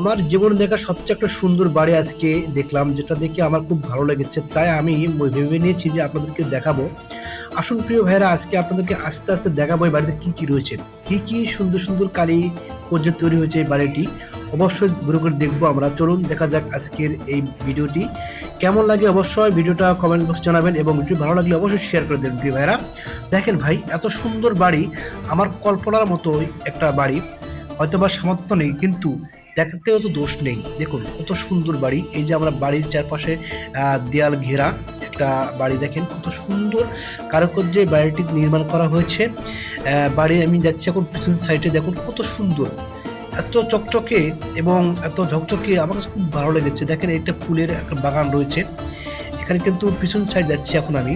আমার জীবনে দেখা সবচেয়ে একটা সুন্দর বাড়ি আজকে দেখলাম, যেটা দেখে আমার খুব ভালো লেগেছে। তাই আমি ভেবে নিয়েছি যে আপনাদেরকে দেখাবো। আসুন প্রিয় ভাইরা আজকে আপনাদেরকে আস্তে আস্তে দেখাবো এই বাড়িতে কী কী রয়েছে। কী কী সুন্দর সুন্দর কালী পর্যে তৈরি হয়েছে এই বাড়িটি। অবশ্যই ঘুরে করে দেখব আমরা। চলুন, দেখা যাক আজকের এই ভিডিওটি। কেমন লাগে অবশ্যই ভিডিওটা কমেন্ট বক্স জানাবেন এবং ভিডিও ভালো লাগলে অবশ্যই শেয়ার করে দেবেন প্রিয় ভাইরা দেখেন ভাই, এত সুন্দর বাড়ি। আমার কল্পনার মতো একটা বাড়ি। হয়তো বা সামর্থ্য নেই, কিন্তু দেখাতেও তো দোষ নেই। দেখুন, কত সুন্দর বাড়ি। এই যে আমরা বাড়ির চারপাশে দেয়াল ঘেরা একটা বাড়ি দেখেন, কত সুন্দর কারুকার্যে বাড়িটি নির্মাণ করা হয়েছে। বাড়ি আমি যাচ্ছি এখন পিছন সাইডে, দেখুন কত সুন্দর। এত চকচকে এবং এত ঝকঝকে, আমার কাছে খুব ভালো লেগেছে। দেখেন, একটা ফুলের একটা বাগান রয়েছে। এখানে কিন্তু পিছন সাইড যাচ্ছি এখন আমি।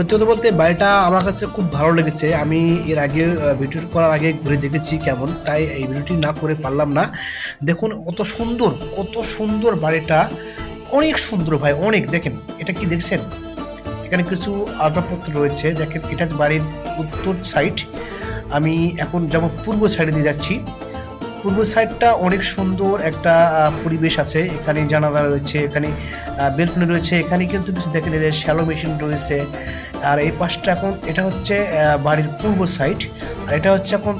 সত্যি কথা বলতে বাড়িটা আমার কাছে খুব ভালো লেগেছে। আমি এর আগে ভিডিও করার আগে ঘুরে দেখেছি কেমন, তাই এই ভিডিওটি না করে পারলাম না। দেখুন অত সুন্দর, কত সুন্দর বাড়িটা। অনেক সুন্দর ভাই, অনেক। দেখেন, এটা কি দেখছেন? এখানে কিছু আসবাবপত্র রয়েছে। দেখেন, এটা বাড়ির উত্তর সাইড আমি এখন যেমন পূর্ব সাইডে দিয়ে যাচ্ছি। পূর্ব সাইডটা অনেক সুন্দর একটা পরিবেশ আছে। এখানে জানালা রয়েছে, এখানে বেলকনি রয়েছে। এখানে কিন্তু কিছু দেখেন শ্যালো মেশিন রয়েছে। আর এই পাশটা এখন এটা হচ্ছে বাড়ির পূর্ব সাইড আর এটা হচ্ছে এখন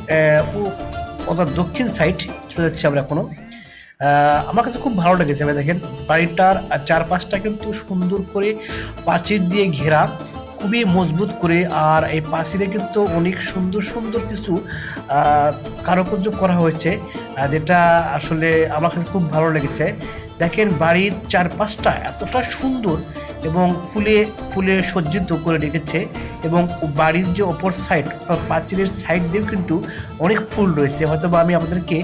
অর্থাৎ দক্ষিণ সাইড চলে যাচ্ছি আমরা এখনও আমার কাছে খুব ভালো লেগেছে আমি দেখেন, বাড়িটার চারপাশটা কিন্তু সুন্দর করে প্রাচীর দিয়ে ঘেরা, খুবই মজবুত করে, আর এই পাঁচিলে কিন্তু অনেক সুন্দর সুন্দর কিছু কারুকার্য করা হয়েছে যেটা আসলে আমার কাছে খুব ভালো লেগেছে। দেখেন বাড়ির চারপাশটা এতটা সুন্দর এবং ফুলে ফুলে সজ্জিত করে রেখেছে এবং বাড়ির যে অপর সাইড পাঁচিলের সাইড দিয়েও কিন্তু অনেক ফুল রয়েছে। হয়তো বা আমি আপনাদেরকে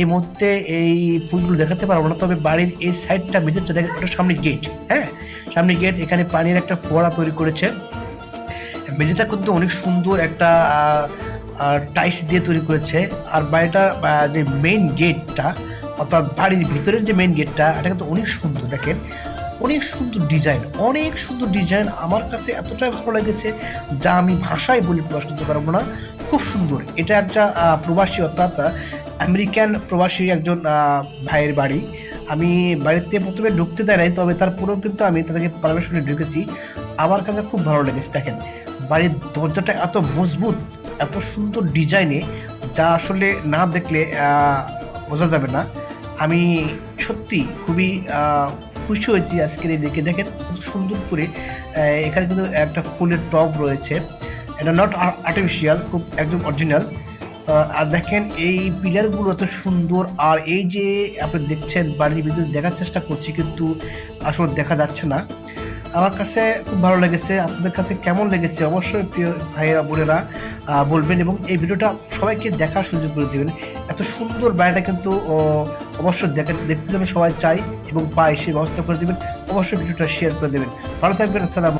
এই মুহূর্তে এই ফুলগুলো দেখাতে পারব না, তবে বাড়ির এই সাইডটা দেখেন, ওটা সামনে গেট হ্যাঁ? সামনে গেট এখানে পানির একটা ফোয়ারা তৈরি করেছে। মেঝেটা কিন্তু অনেক সুন্দর একটা টাইস দিয়ে তৈরি করেছে। আর বাড়িটা যে মেইন গেটটা অর্থাৎ বাড়ির ভিতরের যে মেইন গেটটা এটা কিন্তু অনেক সুন্দর দেখেন। অনেক সুন্দর ডিজাইন, অনেক সুন্দর ডিজাইন আমার কাছে এতটাই ভালো লেগেছে যা আমি ভাষায় বলে প্রকাশ করতে পারব না। খুব সুন্দর। এটা একটা প্রবাসী অর্থাৎ আমেরিকান প্রবাসী একজন ভাইয়ের বাড়ি। আমি বাড়িতে প্রথমে ঢুকতে দেয় নাই, তবে তারপরেও কিন্তু আমি তাদেরকে পারমিশনে ঢুকেছি। আমার কাছে খুব ভালো লেগেছে। দেখেন, বাড়ির দরজাটা এত মজবুত, এত সুন্দর ডিজাইনে যা আসলে না দেখলে বোঝা যাবে না। আমি সত্যি খুবই খুশি হয়েছি আজকের এই দেখে দেখেন সুন্দর করে এখানে কিন্তু একটা ফুলের টব রয়েছে। এটা নট আর্টিফিশিয়াল খুব একদম অরিজিনাল আর দেখেন, এই পিলারগুলো এত সুন্দর। আর এই যে আপনি দেখছেন, বাড়ির ভিতরে দেখার চেষ্টা করছি, কিন্তু আসলে দেখা যাচ্ছে না। আমার কাছে খুব ভালো লেগেছে। আপনাদের কাছে কেমন লেগেছে? অবশ্যই প্রিয় ভাইয়েরা, বোনেরা বলবেন। এবং এই ভিডিওটা সবাইকে দেখার সুযোগ করে দেবেন। এত সুন্দর বাড়িটা কিন্তু অবশ্যই দেখে দেখতে যেন সবাই চাই এবং পায় সেই ব্যবস্থা করে দেবেন। অবশ্যই ভিডিওটা শেয়ার করে দেবেন। ভালো থাকবেন, আসসালাম